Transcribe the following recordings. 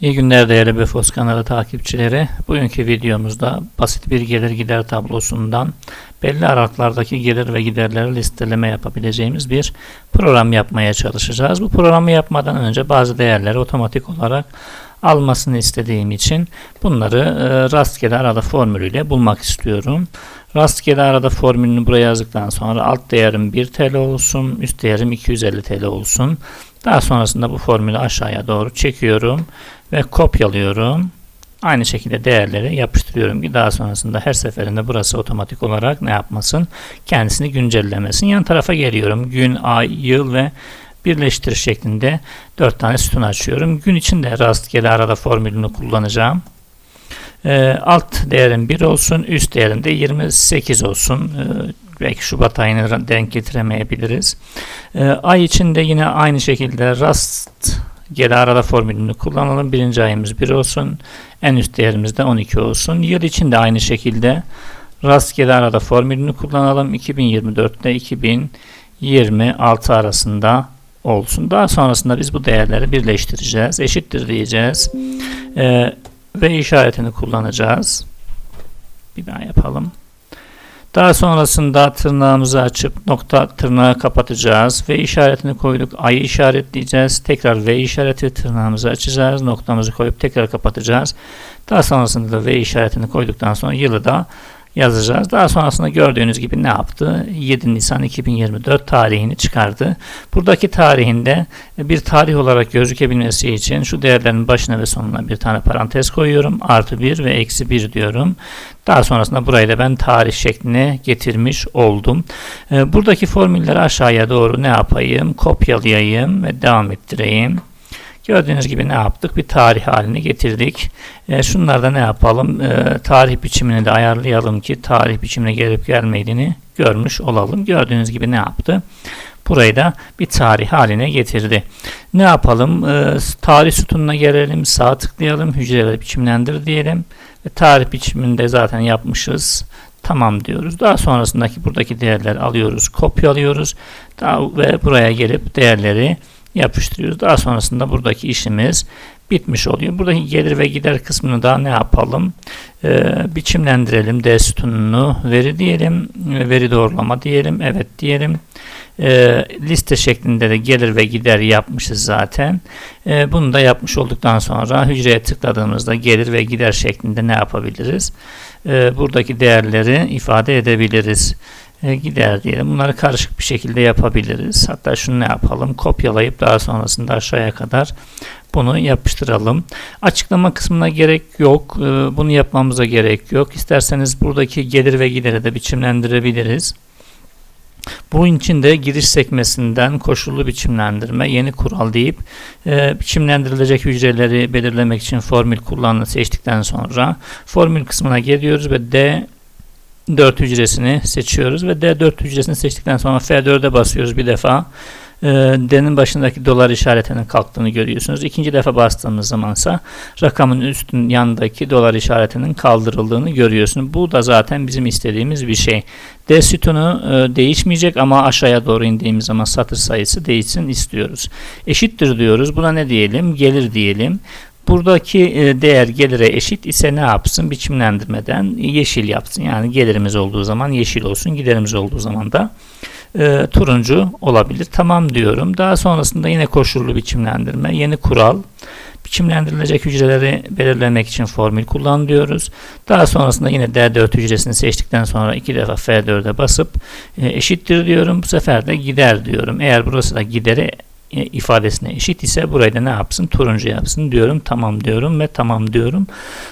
İyi günler değerli Befos kanalı takipçileri. Bugünkü videomuzda basit bir gelir gider tablosundan belli aralıklardaki gelir ve giderleri listeleme yapabileceğimiz bir program yapmaya çalışacağız. Bu programı yapmadan önce bazı değerleri otomatik olarak almasını istediğim için bunları e, rastgele arada formülüyle bulmak istiyorum. Rastgele arada formülünü buraya yazdıktan sonra alt değerim 1 TL olsun, üst değerim 250 TL olsun. Daha sonrasında bu formülü aşağıya doğru çekiyorum ve kopyalıyorum. Aynı şekilde değerleri yapıştırıyorum ki daha sonrasında her seferinde burası otomatik olarak ne yapmasın? Kendisini güncellemesin. Yan tarafa geliyorum. Gün, ay, yıl ve birleştir şeklinde 4 tane sütun açıyorum. Gün içinde rastgele arada formülünü kullanacağım. E, alt değerim 1 olsun, üst değerim de 28 olsun. Belki Şubat ayını denk getiremeyebiliriz. E, ay içinde yine aynı şekilde rast geri arada formülünü kullanalım. Birinci ayımız 1 olsun. En üst değerimiz de 12 olsun. Yıl için de aynı şekilde rastgele arada formülünü kullanalım. 2024 ile 2026 arasında olsun. Daha sonrasında biz bu değerleri birleştireceğiz. Eşittir diyeceğiz. Ee, ve işaretini kullanacağız. Bir daha yapalım. Daha sonrasında tırnağımızı açıp nokta tırnağı kapatacağız ve işaretini koyduk. Ayı işaretleyeceğiz. Tekrar V işareti tırnağımızı açacağız. Noktamızı koyup tekrar kapatacağız. Daha sonrasında da V işaretini koyduktan sonra yılı da yazacağız. Daha sonrasında gördüğünüz gibi ne yaptı? 7 Nisan 2024 tarihini çıkardı. Buradaki tarihinde bir tarih olarak gözükebilmesi için şu değerlerin başına ve sonuna bir tane parantez koyuyorum. Artı 1 ve eksi 1 diyorum. Daha sonrasında burayı da ben tarih şekline getirmiş oldum. Ee, buradaki formülleri aşağıya doğru ne yapayım? Kopyalayayım ve devam ettireyim. Gördüğünüz gibi ne yaptık? Bir tarih haline getirdik. E, şunlarda ne yapalım? E, tarih biçimini de ayarlayalım ki tarih biçimine gelip gelmediğini görmüş olalım. Gördüğünüz gibi ne yaptı? Burayı da bir tarih haline getirdi. Ne yapalım? E, tarih sütununa gelelim. Sağ tıklayalım. Hücreleri biçimlendir diyelim. Ve tarih biçiminde zaten yapmışız. Tamam diyoruz. Daha sonrasındaki buradaki değerleri alıyoruz. Kopyalıyoruz. Daha, ve buraya gelip değerleri yapıştırıyoruz. Daha sonrasında buradaki işimiz bitmiş oluyor. Buradaki gelir ve gider kısmını da ne yapalım? Ee, biçimlendirelim. D sütununu veri diyelim. Veri doğrulama diyelim. Evet diyelim. Ee, liste şeklinde de gelir ve gider yapmışız zaten. Ee, bunu da yapmış olduktan sonra hücreye tıkladığımızda gelir ve gider şeklinde ne yapabiliriz? Ee, buradaki değerleri ifade edebiliriz e, gider diyelim. Bunları karışık bir şekilde yapabiliriz. Hatta şunu ne yapalım? Kopyalayıp daha sonrasında aşağıya kadar bunu yapıştıralım. Açıklama kısmına gerek yok. E, bunu yapmamıza gerek yok. İsterseniz buradaki gelir ve gideri de biçimlendirebiliriz. Bunun için de giriş sekmesinden koşullu biçimlendirme, yeni kural deyip e, biçimlendirilecek hücreleri belirlemek için formül kullanını seçtikten sonra formül kısmına geliyoruz ve D 4 hücresini seçiyoruz ve D4 hücresini seçtikten sonra F4'e basıyoruz bir defa. Ee, D'nin başındaki dolar işaretinin kalktığını görüyorsunuz. İkinci defa bastığımız zamansa rakamın üstün yanındaki dolar işaretinin kaldırıldığını görüyorsunuz. Bu da zaten bizim istediğimiz bir şey. D sütunu e, değişmeyecek ama aşağıya doğru indiğimiz zaman satır sayısı değişsin istiyoruz. Eşittir diyoruz. Buna ne diyelim? Gelir diyelim. Buradaki e, değer gelire eşit ise ne yapsın? Biçimlendirmeden yeşil yapsın. Yani gelirimiz olduğu zaman yeşil olsun. Giderimiz olduğu zaman da e, turuncu olabilir. Tamam diyorum. Daha sonrasında yine koşullu biçimlendirme. Yeni kural. Biçimlendirilecek hücreleri belirlemek için formül kullan diyoruz. Daha sonrasında yine D4 hücresini seçtikten sonra iki defa F4'e basıp e, eşittir diyorum. Bu sefer de gider diyorum. Eğer burası da gideri ifadesine eşit ise burayı da ne yapsın? Turuncu yapsın diyorum. Tamam diyorum ve tamam diyorum.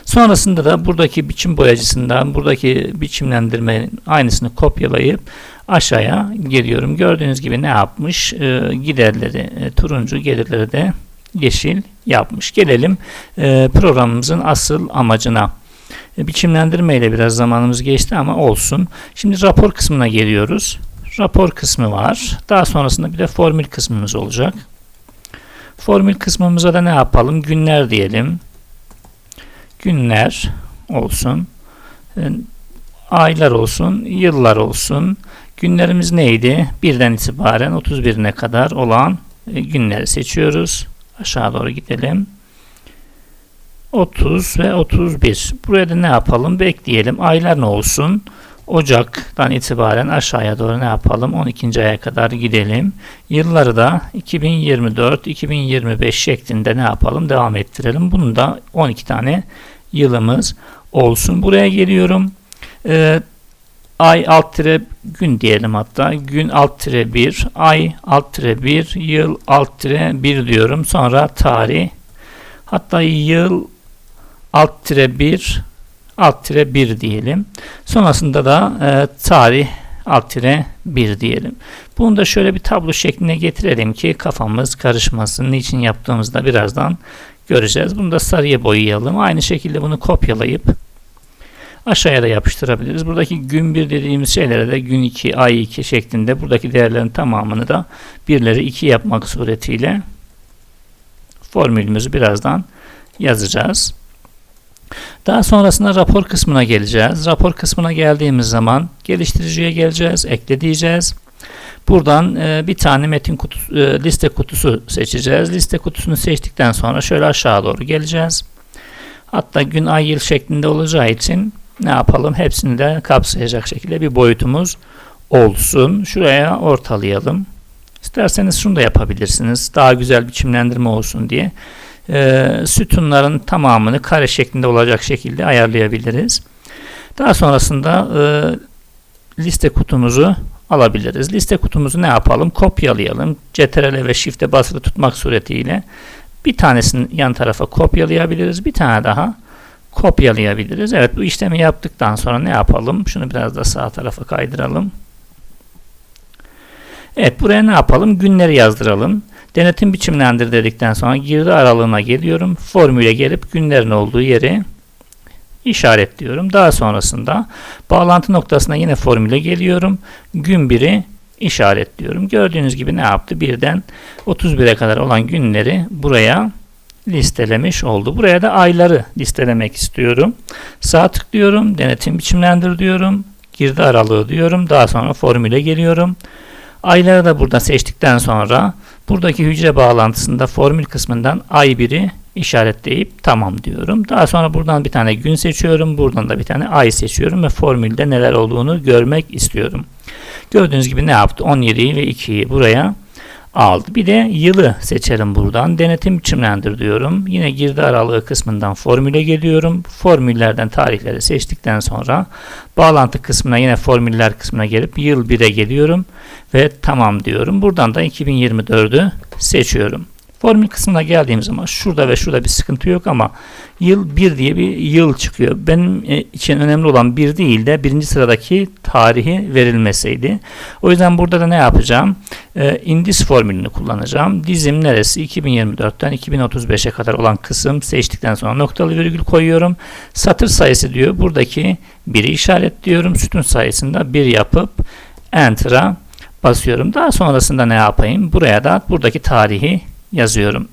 Sonrasında da buradaki biçim boyacısından buradaki biçimlendirmenin aynısını kopyalayıp aşağıya geliyorum. Gördüğünüz gibi ne yapmış? E, giderleri e, turuncu, gelirleri de yeşil yapmış. Gelelim e, programımızın asıl amacına. E, biçimlendirme ile biraz zamanımız geçti ama olsun. Şimdi rapor kısmına geliyoruz rapor kısmı var. Daha sonrasında bir de formül kısmımız olacak. Formül kısmımıza da ne yapalım? Günler diyelim. Günler olsun. E, aylar olsun. Yıllar olsun. Günlerimiz neydi? Birden itibaren 31'ine kadar olan e, günleri seçiyoruz. Aşağı doğru gidelim. 30 ve 31. Buraya da ne yapalım? Bekleyelim. Aylar ne olsun? Ocak'tan itibaren aşağıya doğru ne yapalım? 12. aya kadar gidelim. Yılları da 2024-2025 şeklinde ne yapalım? Devam ettirelim. Bunun da 12 tane yılımız olsun. Buraya geliyorum. Ee, ay alt tire gün diyelim hatta. Gün alt tire 1, ay alt tire 1, yıl alt tire 1 diyorum. Sonra tarih. Hatta yıl alt tire 1, alt tire 1 diyelim. Sonrasında da e, tarih alt tire 1 diyelim. Bunu da şöyle bir tablo şekline getirelim ki kafamız karışmasın. Niçin yaptığımızda birazdan göreceğiz. Bunu da sarıya boyayalım. Aynı şekilde bunu kopyalayıp aşağıya da yapıştırabiliriz. Buradaki gün 1 dediğimiz şeylere de gün 2, ay 2 şeklinde buradaki değerlerin tamamını da birleri 2 yapmak suretiyle formülümüzü birazdan yazacağız. Daha sonrasında rapor kısmına geleceğiz. Rapor kısmına geldiğimiz zaman geliştiriciye geleceğiz, ekle diyeceğiz. Buradan e, bir tane metin kutusu, e, liste kutusu seçeceğiz. Liste kutusunu seçtikten sonra şöyle aşağı doğru geleceğiz. Hatta gün, ay, yıl şeklinde olacağı için ne yapalım? Hepsini de kapsayacak şekilde bir boyutumuz olsun. Şuraya ortalayalım. İsterseniz şunu da yapabilirsiniz. Daha güzel biçimlendirme olsun diye. E, sütunların tamamını kare şeklinde olacak şekilde ayarlayabiliriz. Daha sonrasında e, liste kutumuzu alabiliriz. Liste kutumuzu ne yapalım? Kopyalayalım. CTRL ve Shift'e basılı tutmak suretiyle bir tanesini yan tarafa kopyalayabiliriz. Bir tane daha kopyalayabiliriz. Evet bu işlemi yaptıktan sonra ne yapalım? Şunu biraz da sağ tarafa kaydıralım. Evet buraya ne yapalım? Günleri yazdıralım. Denetim biçimlendir dedikten sonra girdi aralığına geliyorum. Formüle gelip günlerin olduğu yeri işaretliyorum. Daha sonrasında bağlantı noktasına yine formüle geliyorum. Gün biri işaretliyorum. Gördüğünüz gibi ne yaptı? Birden 31'e kadar olan günleri buraya listelemiş oldu. Buraya da ayları listelemek istiyorum. Sağ tıklıyorum. Denetim biçimlendir diyorum. Girdi aralığı diyorum. Daha sonra formüle geliyorum. Ayları da burada seçtikten sonra buradaki hücre bağlantısında formül kısmından ay biri işaretleyip tamam diyorum. Daha sonra buradan bir tane gün seçiyorum. Buradan da bir tane ay seçiyorum ve formülde neler olduğunu görmek istiyorum. Gördüğünüz gibi ne yaptı? 17'yi ve 2'yi buraya aldı. Bir de yılı seçelim buradan. Denetim biçimlendir diyorum. Yine girdi aralığı kısmından formüle geliyorum. Formüllerden tarihleri seçtikten sonra bağlantı kısmına yine formüller kısmına gelip yıl 1'e geliyorum ve tamam diyorum. Buradan da 2024'ü seçiyorum. Formül kısmına geldiğim zaman şurada ve şurada bir sıkıntı yok ama yıl 1 diye bir yıl çıkıyor. Benim e, için önemli olan 1 değil de birinci sıradaki tarihi verilmeseydi. O yüzden burada da ne yapacağım? Ee, indis formülünü kullanacağım. Dizim neresi? 2024'ten 2035'e kadar olan kısım seçtikten sonra noktalı virgül koyuyorum. Satır sayısı diyor. Buradaki 1'i işaretliyorum. Sütun sayısında 1 yapıp Enter'a basıyorum. Daha sonrasında ne yapayım? Buraya da buradaki tarihi yazıyorum.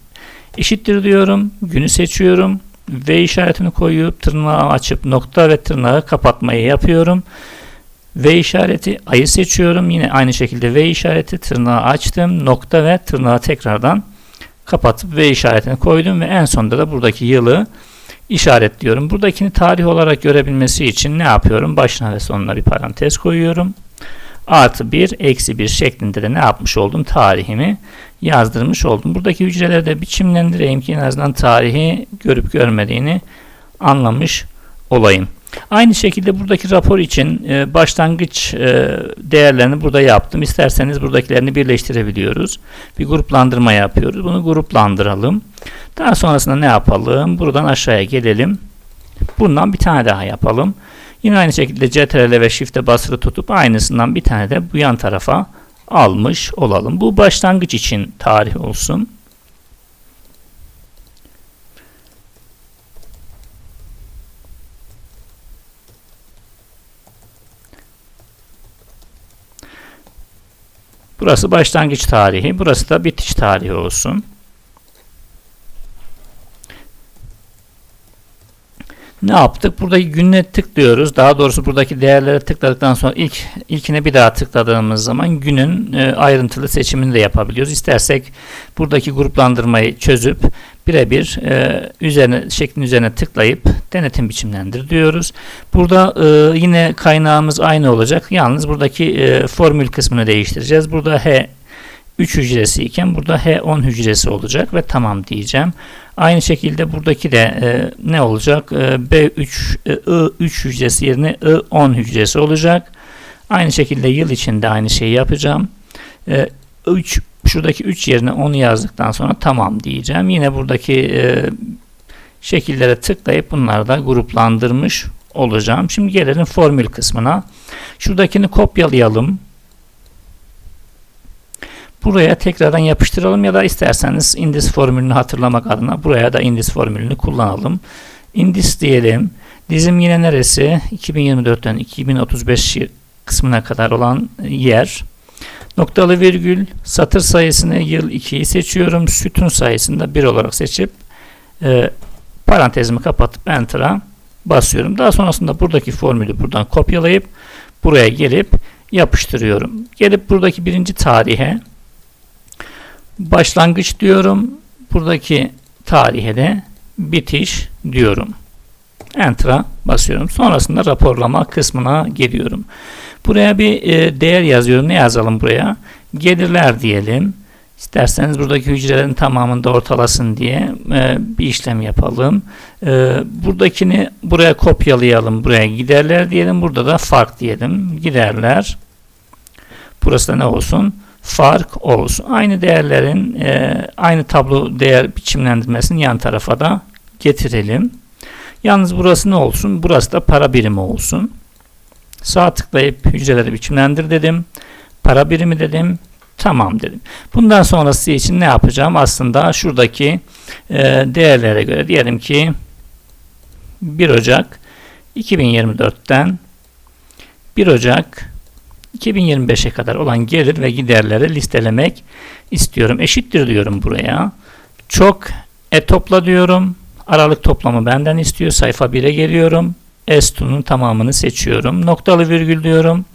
Eşittir diyorum. Günü seçiyorum. V işaretini koyup tırnağı açıp nokta ve tırnağı kapatmayı yapıyorum. V işareti ayı seçiyorum. Yine aynı şekilde V işareti tırnağı açtım. Nokta ve tırnağı tekrardan kapatıp V işaretini koydum ve en sonunda da buradaki yılı işaretliyorum. Buradakini tarih olarak görebilmesi için ne yapıyorum? Başına ve sonuna bir parantez koyuyorum artı 1 eksi 1 şeklinde de ne yapmış oldum? Tarihimi yazdırmış oldum. Buradaki hücreleri de biçimlendireyim ki en azından tarihi görüp görmediğini anlamış olayım. Aynı şekilde buradaki rapor için e, başlangıç e, değerlerini burada yaptım. İsterseniz buradakilerini birleştirebiliyoruz. Bir gruplandırma yapıyoruz. Bunu gruplandıralım. Daha sonrasında ne yapalım? Buradan aşağıya gelelim. Bundan bir tane daha yapalım. Yine aynı şekilde CTRL ve Shift'e basılı tutup aynısından bir tane de bu yan tarafa almış olalım. Bu başlangıç için tarih olsun. Burası başlangıç tarihi, burası da bitiş tarihi olsun. Ne yaptık? Buradaki gününe tıklıyoruz. Daha doğrusu buradaki değerlere tıkladıktan sonra ilk ilkine bir daha tıkladığımız zaman günün e, ayrıntılı seçimini de yapabiliyoruz. İstersek buradaki gruplandırmayı çözüp birebir e, üzerine şeklin üzerine tıklayıp denetim biçimlendir diyoruz. Burada e, yine kaynağımız aynı olacak. Yalnız buradaki e, formül kısmını değiştireceğiz. Burada H 3 hücresi iken burada H10 hücresi olacak ve tamam diyeceğim. Aynı şekilde buradaki de e, ne olacak? E, B3 e, I3 hücresi yerine I10 hücresi olacak. Aynı şekilde yıl içinde aynı şeyi yapacağım. E, 3 şuradaki 3 yerine 10'u yazdıktan sonra tamam diyeceğim. Yine buradaki e, şekillere tıklayıp bunları da gruplandırmış olacağım. Şimdi gelelim formül kısmına. Şuradakini kopyalayalım. Buraya tekrardan yapıştıralım ya da isterseniz indis formülünü hatırlamak adına buraya da indis formülünü kullanalım. Indis diyelim. Dizim yine neresi? 2024'ten 2035 kısmına kadar olan yer. Noktalı virgül satır sayısını yıl 2'yi seçiyorum. Sütun sayısını da 1 olarak seçip e, parantezimi kapatıp enter'a basıyorum. Daha sonrasında buradaki formülü buradan kopyalayıp buraya gelip yapıştırıyorum. Gelip buradaki birinci tarihe başlangıç diyorum. Buradaki tarihe de bitiş diyorum. Enter'a basıyorum. Sonrasında raporlama kısmına geliyorum. Buraya bir e, değer yazıyorum. Ne yazalım buraya? Gelirler diyelim. İsterseniz buradaki hücrelerin tamamını da ortalasın diye e, bir işlem yapalım. E, buradakini buraya kopyalayalım. Buraya giderler diyelim. Burada da fark diyelim. Giderler. Burası da ne olsun? Fark olsun. Aynı değerlerin e, aynı tablo değer biçimlendirmesini yan tarafa da getirelim. Yalnız burası ne olsun? Burası da para birimi olsun. Sağ tıklayıp hücreleri biçimlendir dedim. Para birimi dedim. Tamam dedim. Bundan sonrası için ne yapacağım? Aslında şuradaki e, değerlere göre diyelim ki 1 Ocak 2024'ten 1 Ocak 2025'e kadar olan gelir ve giderleri listelemek istiyorum. Eşittir diyorum buraya. Çok e topla diyorum. Aralık toplamı benden istiyor. Sayfa 1'e geliyorum. Estun'un tamamını seçiyorum. Noktalı virgül diyorum.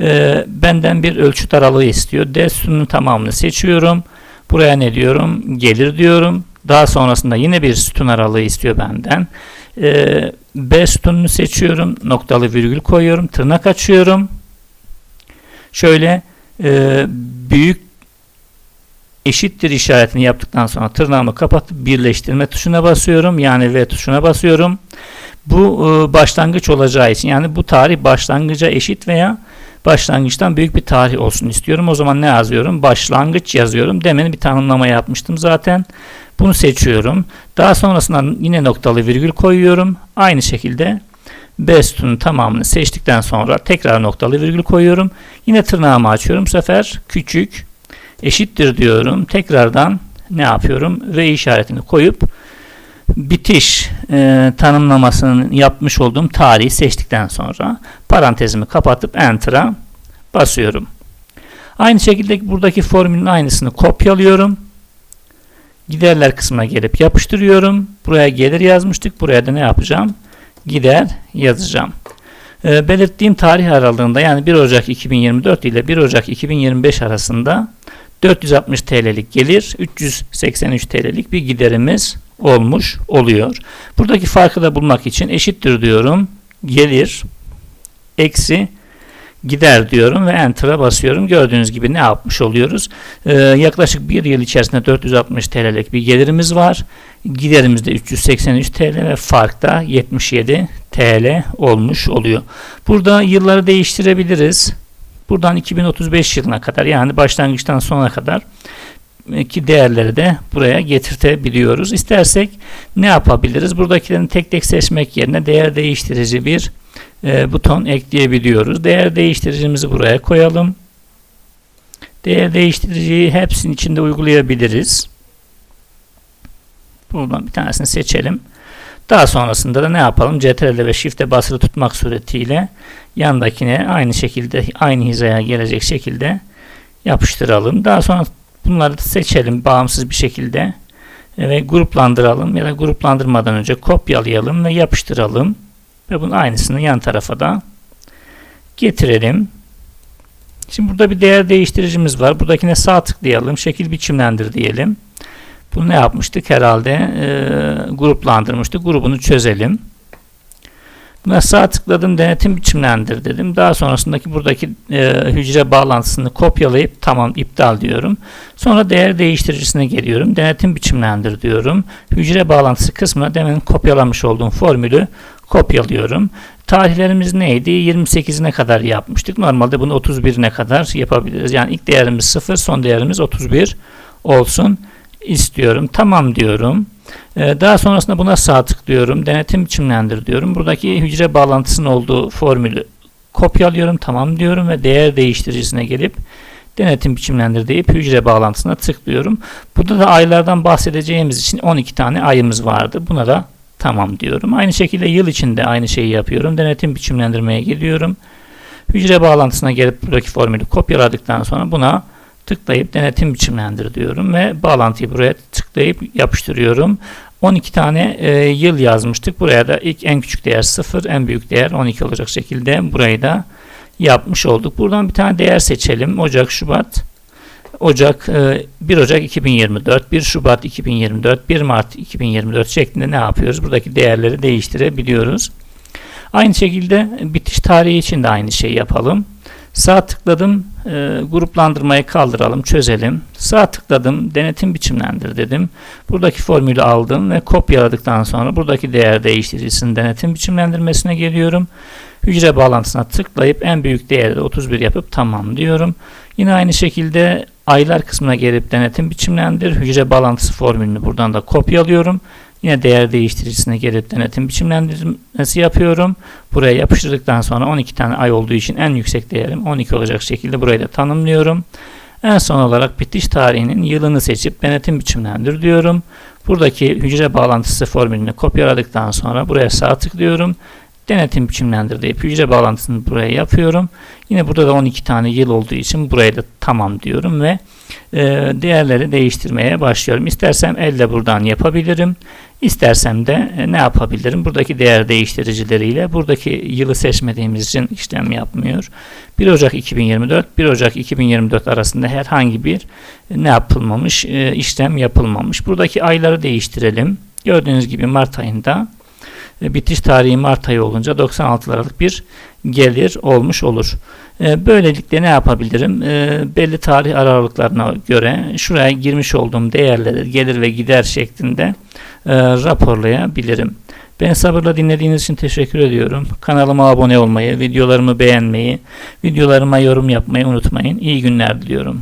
Ee, benden bir ölçüt aralığı istiyor. Destun'un tamamını seçiyorum. Buraya ne diyorum? Gelir diyorum. Daha sonrasında yine bir sütun aralığı istiyor benden. Ee, B sütununu seçiyorum. Noktalı virgül koyuyorum. Tırnak açıyorum. Şöyle e, büyük eşittir işaretini yaptıktan sonra tırnağımı kapatıp birleştirme tuşuna basıyorum. Yani V tuşuna basıyorum. Bu e, başlangıç olacağı için yani bu tarih başlangıca eşit veya başlangıçtan büyük bir tarih olsun istiyorum. O zaman ne yazıyorum? Başlangıç yazıyorum. Demin bir tanımlama yapmıştım zaten. Bunu seçiyorum. Daha sonrasında yine noktalı virgül koyuyorum. Aynı şekilde B sütunun tamamını seçtikten sonra tekrar noktalı virgül koyuyorum. Yine tırnağımı açıyorum. Bu sefer küçük eşittir diyorum. Tekrardan ne yapıyorum? Ve işaretini koyup bitiş e, tanımlamasını yapmış olduğum tarihi seçtikten sonra parantezimi kapatıp Enter'a basıyorum. Aynı şekilde buradaki formülün aynısını kopyalıyorum. Giderler kısmına gelip yapıştırıyorum. Buraya gelir yazmıştık. Buraya da ne yapacağım? Gider yazacağım. E, belirttiğim tarih aralığında yani 1 Ocak 2024 ile 1 Ocak 2025 arasında 460 TL'lik gelir, 383 TL'lik bir giderimiz olmuş oluyor. Buradaki farkı da bulmak için eşittir diyorum. Gelir eksi gider diyorum ve enter'a basıyorum. Gördüğünüz gibi ne yapmış oluyoruz? Ee, yaklaşık bir yıl içerisinde 460 TL'lik bir gelirimiz var. Giderimiz de 383 TL ve fark da 77 TL olmuş oluyor. Burada yılları değiştirebiliriz. Buradan 2035 yılına kadar yani başlangıçtan sona kadar ki değerleri de buraya getirtebiliyoruz. İstersek ne yapabiliriz? Buradakilerini tek tek seçmek yerine değer değiştirici bir e, buton ekleyebiliyoruz. Değer değiştiricimizi buraya koyalım. Değer değiştiriciyi hepsinin içinde uygulayabiliriz. Buradan bir tanesini seçelim. Daha sonrasında da ne yapalım? CTRL ve Shift'e basılı tutmak suretiyle yandakine aynı şekilde aynı hizaya gelecek şekilde yapıştıralım. Daha sonra bunları da seçelim bağımsız bir şekilde. ve gruplandıralım ya da gruplandırmadan önce kopyalayalım ve yapıştıralım. Ve bunun aynısını yan tarafa da getirelim. Şimdi burada bir değer değiştiricimiz var. Buradakine sağ tıklayalım. Şekil biçimlendir diyelim. Bunu ne yapmıştık? Herhalde e, gruplandırmıştık. Grubunu çözelim. Buna sağ tıkladım. Denetim biçimlendir dedim. Daha sonrasındaki buradaki e, hücre bağlantısını kopyalayıp tamam iptal diyorum. Sonra değer değiştiricisine geliyorum. Denetim biçimlendir diyorum. Hücre bağlantısı kısmına demin kopyalamış olduğum formülü kopyalıyorum. Tarihlerimiz neydi? 28'ine kadar yapmıştık. Normalde bunu 31'ine kadar yapabiliriz. Yani ilk değerimiz 0, son değerimiz 31 olsun istiyorum. Tamam diyorum. Ee, daha sonrasında buna sağ tıklıyorum. Denetim biçimlendir diyorum. Buradaki hücre bağlantısının olduğu formülü kopyalıyorum. Tamam diyorum ve değer değiştiricisine gelip denetim biçimlendir deyip hücre bağlantısına tıklıyorum. Burada da aylardan bahsedeceğimiz için 12 tane ayımız vardı. Buna da tamam diyorum. Aynı şekilde yıl içinde aynı şeyi yapıyorum. Denetim biçimlendirmeye gidiyorum. Hücre bağlantısına gelip buradaki formülü kopyaladıktan sonra buna tıklayıp denetim biçimlendir diyorum ve bağlantıyı buraya tıklayıp yapıştırıyorum. 12 tane e, yıl yazmıştık. Buraya da ilk en küçük değer 0, en büyük değer 12 olacak şekilde burayı da yapmış olduk. Buradan bir tane değer seçelim. Ocak, Şubat, Ocak, 1 Ocak 2024, 1 Şubat 2024, 1 Mart 2024 şeklinde ne yapıyoruz? Buradaki değerleri değiştirebiliyoruz. Aynı şekilde bitiş tarihi için de aynı şeyi yapalım. Sağ tıkladım, e, gruplandırmayı kaldıralım, çözelim. Sağ tıkladım, denetim biçimlendir dedim. Buradaki formülü aldım ve kopyaladıktan sonra buradaki değer değiştiricisinin denetim biçimlendirmesine geliyorum. Hücre bağlantısına tıklayıp en büyük değeri de 31 yapıp tamam diyorum. Yine aynı şekilde aylar kısmına gelip denetim biçimlendir. Hücre bağlantısı formülünü buradan da kopyalıyorum. Yine değer değiştiricisine gelip denetim biçimlendirmesi yapıyorum. Buraya yapıştırdıktan sonra 12 tane ay olduğu için en yüksek değerim 12 olacak şekilde burayı da tanımlıyorum. En son olarak bitiş tarihinin yılını seçip denetim biçimlendir diyorum. Buradaki hücre bağlantısı formülünü kopyaladıktan sonra buraya sağ tıklıyorum. Denetim biçimlendir deyip hücre bağlantısını buraya yapıyorum. Yine burada da 12 tane yıl olduğu için buraya da tamam diyorum ve e, değerleri değiştirmeye başlıyorum. İstersem elle buradan yapabilirim. İstersem de e, ne yapabilirim? Buradaki değer değiştiricileriyle buradaki yılı seçmediğimiz için işlem yapmıyor. 1 Ocak 2024 1 Ocak 2024 arasında herhangi bir e, ne yapılmamış e, işlem yapılmamış. Buradaki ayları değiştirelim. Gördüğünüz gibi Mart ayında bitiş tarihi Mart ayı olunca 96 liralık bir gelir olmuş olur. E, böylelikle ne yapabilirim? E, belli tarih aralıklarına göre şuraya girmiş olduğum değerleri gelir ve gider şeklinde raporlayabilirim. Beni sabırla dinlediğiniz için teşekkür ediyorum. Kanalıma abone olmayı, videolarımı beğenmeyi, videolarıma yorum yapmayı unutmayın. İyi günler diliyorum.